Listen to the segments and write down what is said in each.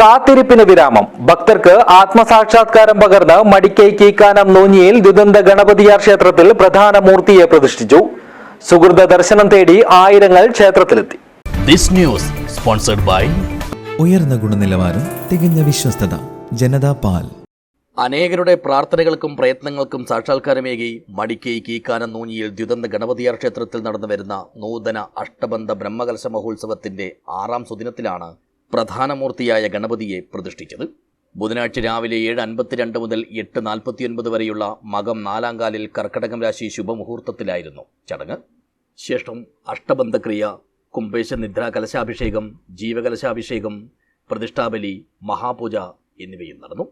കാത്തിരിപ്പിന് വിരാമം. ഭക്തർക്ക് ആത്മസാക്ഷാത്കാരം പകർന്ന് മടിക്കൈ കീക്കാനം നൂഞ്ഞിയിൽ ദുദന്ത ഗണപതിയാർ ക്ഷേത്രത്തിൽ പ്രധാന മൂർത്തിയെ പ്രതിഷ്ഠിച്ചു. സുഹൃത ദർശനം തേടി ആയിരങ്ങൾ ക്ഷേത്രത്തിലെത്തി. ദിസ് ന്യൂസ് സ്പോൺസർഡ് ബൈ ഉയർന്ന ഗുണനിലവാരം തികഞ്ഞ വിശ്വസ്തത ജനതാ പാൽ. അനേകരുടെ പ്രാർത്ഥനകൾക്കും പ്രയത്നങ്ങൾക്കും സാക്ഷാത്കാരമേകി മടിക്കൈ കീക്കാനം നൂഞ്ഞിയിൽ ദ്യുതന്ത ഗണപതിയാർ ക്ഷേത്രത്തിൽ നടന്നു വരുന്ന നൂതന അഷ്ടബന്ധ ബ്രഹ്മകലശ മഹോത്സവത്തിന്റെ ആറാം സുദിനത്തിലാണ് പ്രധാനമൂർത്തിയായ ഗണപതിയെ പ്രതിഷ്ഠിച്ചത്. ബുധനാഴ്ച രാവിലെ ഏഴ് അൻപത്തിരണ്ട് മുതൽ എട്ട് നാൽപ്പത്തിയൊൻപത് വരെയുള്ള മകം നാലാംകാലിൽ കർക്കടകം രാശി ശുഭമുഹൂർത്തത്തിലായിരുന്നു ചടങ്ങ്. ശേഷം അഷ്ടബന്ധക്രിയ കുംഭേശ നിദ്രാ കലശാഭിഷേകം ജീവകലശാഭിഷേകം പ്രതിഷ്ഠാബലി മഹാപൂജ എന്നിവയും നടന്നു.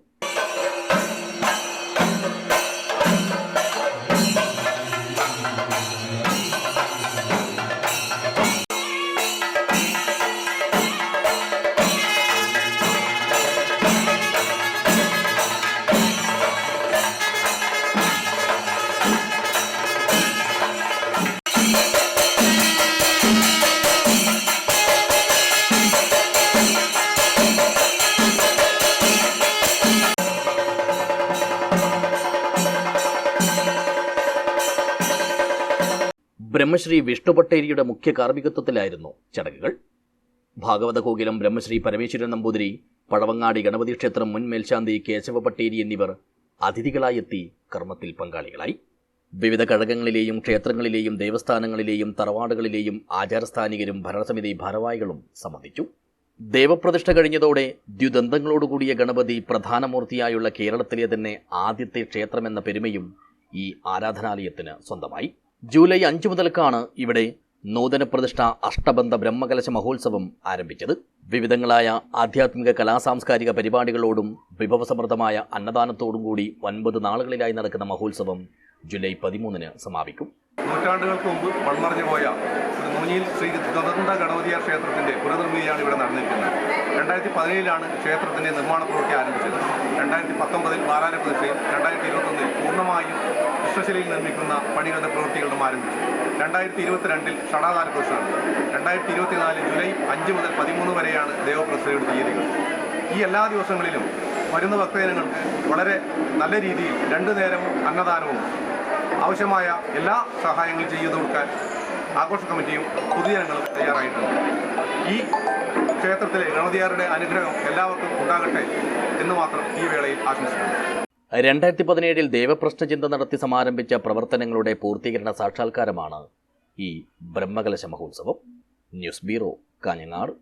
ബ്രഹ്മശ്രീ വിഷ്ണു പട്ടേരിയുടെ മുഖ്യ കാർമ്മികത്വത്തിലായിരുന്നു ചടങ്ങുകൾ. ഭാഗവത കോകിലം ബ്രഹ്മശ്രീ പരമേശ്വരൻ നമ്പൂതിരി പഴവങ്ങാടി ഗണപതി ക്ഷേത്രം മുൻ മേൽശാന്തി കേശവ പട്ടേരി എന്നിവർ അതിഥികളായെത്തി കർമ്മത്തിൽ പങ്കാളികളായി. വിവിധ കഴകങ്ങളിലെയും ക്ഷേത്രങ്ങളിലെയും ദേവസ്ഥാനങ്ങളിലെയും തറവാടുകളിലെയും ആചാരസ്ഥാനികരും ഭരണസമിതി ഭാരവാഹികളും സംബന്ധിച്ചു ദേവപ്രതിഷ്ഠ കഴിഞ്ഞതോടെ ദ്യുദന്തങ്ങളോടുകൂടിയ ഗണപതി പ്രധാനമൂർത്തിയായുള്ള കേരളത്തിലെ തന്നെ ആദ്യത്തെ ക്ഷേത്രമെന്ന പെരുമയും ഈ ആരാധനാലയത്തിന് സ്വന്തമായി. ജൂലൈ അഞ്ച് മുതൽക്കാണ് ഇവിടെ നൂതന പ്രതിഷ്ഠ അഷ്ടബന്ധ ബ്രഹ്മകലശ മഹോത്സവം ആരംഭിച്ചത്. വിവിധങ്ങളായ ആധ്യാത്മിക കലാ സാംസ്കാരിക പരിപാടികളോടും വിഭവസമൃദ്ധമായ അന്നദാനത്തോടും കൂടി ഒൻപത് നാളുകളിലായി നടക്കുന്ന മഹോത്സവം ജൂലൈ പതിമൂന്നിന് സമാപിക്കും. നൂറ്റാണ്ടുകൾക്ക് മുമ്പ് മൺമറഞ്ഞു പോയ ഒരു മുനിയിൽ ശ്രീ ദുരന്ത ഗണപതിയ ക്ഷേത്രത്തിന്റെ പുനർനിർമ്മിതിയാണ് ഇവിടെ നടന്നിരിക്കുന്നത്. രണ്ടായിരത്തി പതിനേഴിലാണ് ക്ഷേത്രത്തിന്റെ നിർമ്മാണ പ്രവൃത്തി ആരംഭിച്ചത്. രണ്ടായിരത്തി പത്തൊമ്പതിൽ ബാലാല പ്രതിഷ്ഠയും രണ്ടായിരത്തി ഇരുപത്തൊന്നിൽ കൃഷ്ണശിലയിൽ നിർമ്മിക്കുന്ന പണികളുടെ പ്രവൃത്തികളും ആരംഭിച്ചു രണ്ടായിരത്തി ഇരുപത്തിരണ്ടിൽ പ്രതിഷ്ഠ നടന്നു രണ്ടായിരത്തി ഇരുപത്തിനാല് ജൂലൈ അഞ്ച് മുതൽ പതിമൂന്ന് വരെയാണ് ദേവപ്രതിഷ്ഠയുടെ തീയതികൾ. ഈ എല്ലാ ദിവസങ്ങളിലും വരുന്ന ഭക്തജനങ്ങൾക്ക് വളരെ നല്ല രീതിയിൽ രണ്ടു നേരവും അന്നദാനവും ആവശ്യമായ എല്ലാ സഹായങ്ങളും ചെയ്തു കൊടുക്കാൻ ആഘോഷ കമ്മിറ്റിയും പൊതുജനങ്ങളും തയ്യാറായിട്ടുണ്ട്. ഈ ക്ഷേത്രത്തിലെ ഗണപതിയാരുടെ അനുഗ്രഹം എല്ലാവർക്കും ഉണ്ടാകട്ടെ എന്ന് മാത്രം ഈ വേളയിൽ ആശംസിക്കുന്നു. രണ്ടായിരത്തി പതിനേഴിൽ ദേവപ്രശ്ന ചിന്ത നടത്തി സമാരംഭിച്ച പ്രവർത്തനങ്ങളുടെ പൂർത്തീകരണ സാക്ഷാത്കാരമാണ് ഈ ബ്രഹ്മകലശ മഹോത്സവം. News bureau Kanhangad.